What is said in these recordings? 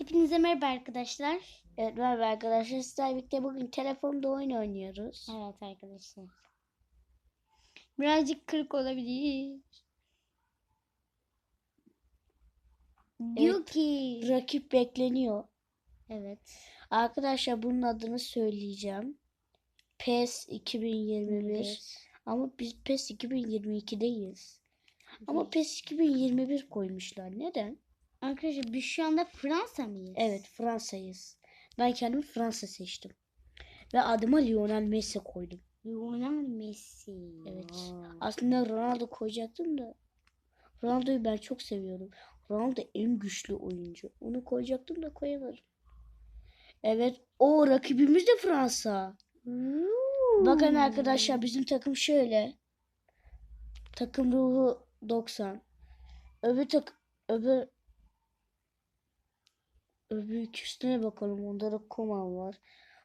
Hepinize merhaba arkadaşlar. Evet merhaba arkadaşlar. Sizlerle birlikte bugün telefonda oyun oynuyoruz. Evet arkadaşlar. Birazcık kırık olabilir. Diyor Evet. ki. Rakip bekleniyor. Evet. Arkadaşlar bunun adını söyleyeceğim. PES 2021. Evet. Ama biz PES 2022'deyiz. Ama PES 2021 koymuşlar. Neden? Arkadaşlar biz şu anda Fransa mıyız? Evet Fransa'yız. Ben kendim Fransa seçtim. Ve adıma Lionel Messi koydum. Lionel Messi. Evet. Aslında Ronaldo koyacaktım da. Ronaldo'yu ben çok seviyorum. Ronaldo en güçlü oyuncu. Onu koyacaktım da koyamadım. Evet. O rakibimiz de Fransa. Bakın arkadaşlar bizim takım şöyle. Takım ruhu 90. Öbür tak öbür öbür ikisine bakalım. Onda da Koman var.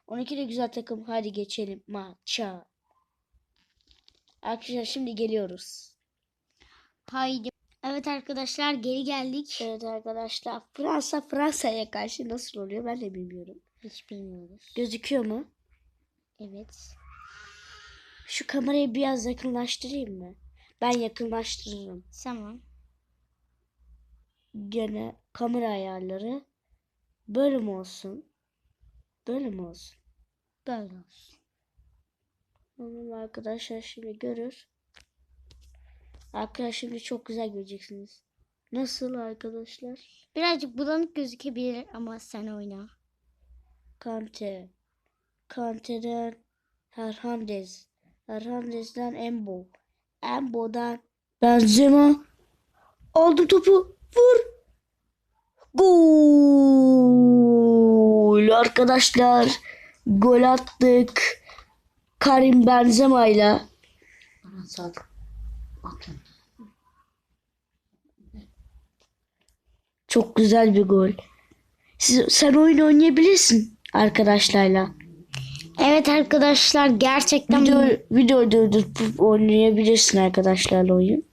12 de güzel takım. Hadi geçelim maça. Arkadaşlar şimdi geliyoruz. Haydi. Evet arkadaşlar geri geldik. Evet arkadaşlar Fransa Fransa'ya karşı nasıl oluyor ben de bilmiyorum. Hiç bilmiyoruz. Gözüküyor mu? Evet. Şu kamerayı biraz yakınlaştırayım mı? Ben yakınlaştırırım. Tamam. Gene kamera ayarları böyle mi olsun? Böyle mi olsun? Böyle olsun. Tamam arkadaşlar şimdi görür. Arkadaşlar şimdi çok güzel göreceksiniz. Nasıl arkadaşlar? Birazcık bulanık gözükebilir ama sen oyna. Kante. Kante'den Hernandez. Hernandez'den Embo. Embo'dan Benzema. Aldı topu. Vur. Gol. Arkadaşlar gol attık. Karim Benzema'yla. Çok güzel bir gol. Siz, sen oyun oynayabilirsin arkadaşlarla. Evet arkadaşlar gerçekten Video, video durdurup oynayabilirsin arkadaşlarla oyun.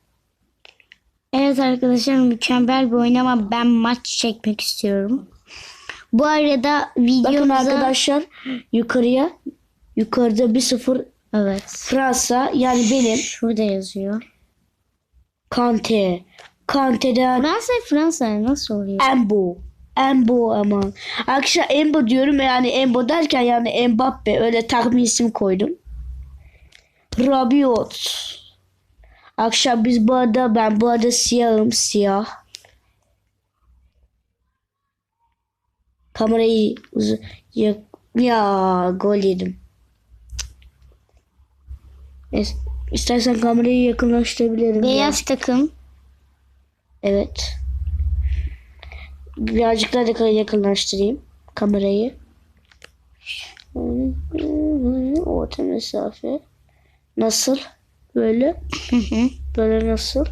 Evet arkadaşlar mükemmel bir oyun ama ben maç çekmek istiyorum. Bu arada Bakın videomuza... arkadaşlar yukarıya yukarıda 1-0 Evet. Fransa yani benim Şurada yazıyor. Kante. Kante'den Fransa Fransa nasıl oluyor? Embo. Embo aman. Arkadaşlar Embo diyorum yani Embo derken yani Mbappe öyle tahmin isim koydum. Rabiot. Akşam biz bu arada ben bu arada siyahım siyah. Kamerayı uz- ya, ya gol yedim. Es- İstersen kamerayı yakınlaştırabilirim. ya. Beyaz takım. Evet. Birazcık daha da yakınlaştırayım kamerayı. Orta mesafe. Nasıl? Böyle. Hı hı. Böyle nasıl?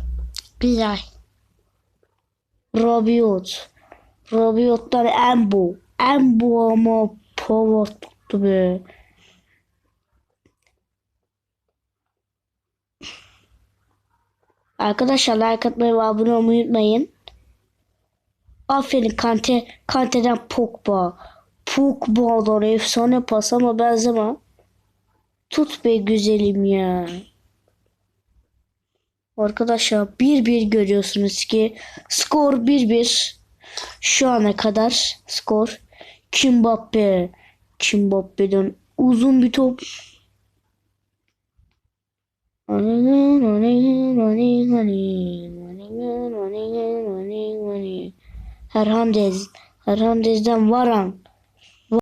Güzel. Rabiot. Rabiot'tan Embo. Embo ama pava tuttu be. Arkadaşlar like atmayı ve abone olmayı unutmayın. Aferin Kante. Kante'den Pogba. Pogba'dan efsane pas ama benzeme. Tut be güzelim ya. Arkadaşlar 1-1 görüyorsunuz ki skor 1-1. Şu ana kadar skor. Kimbappe. Kimbappe'den uzun bir top. Hernandez. Hernandez'den Varan.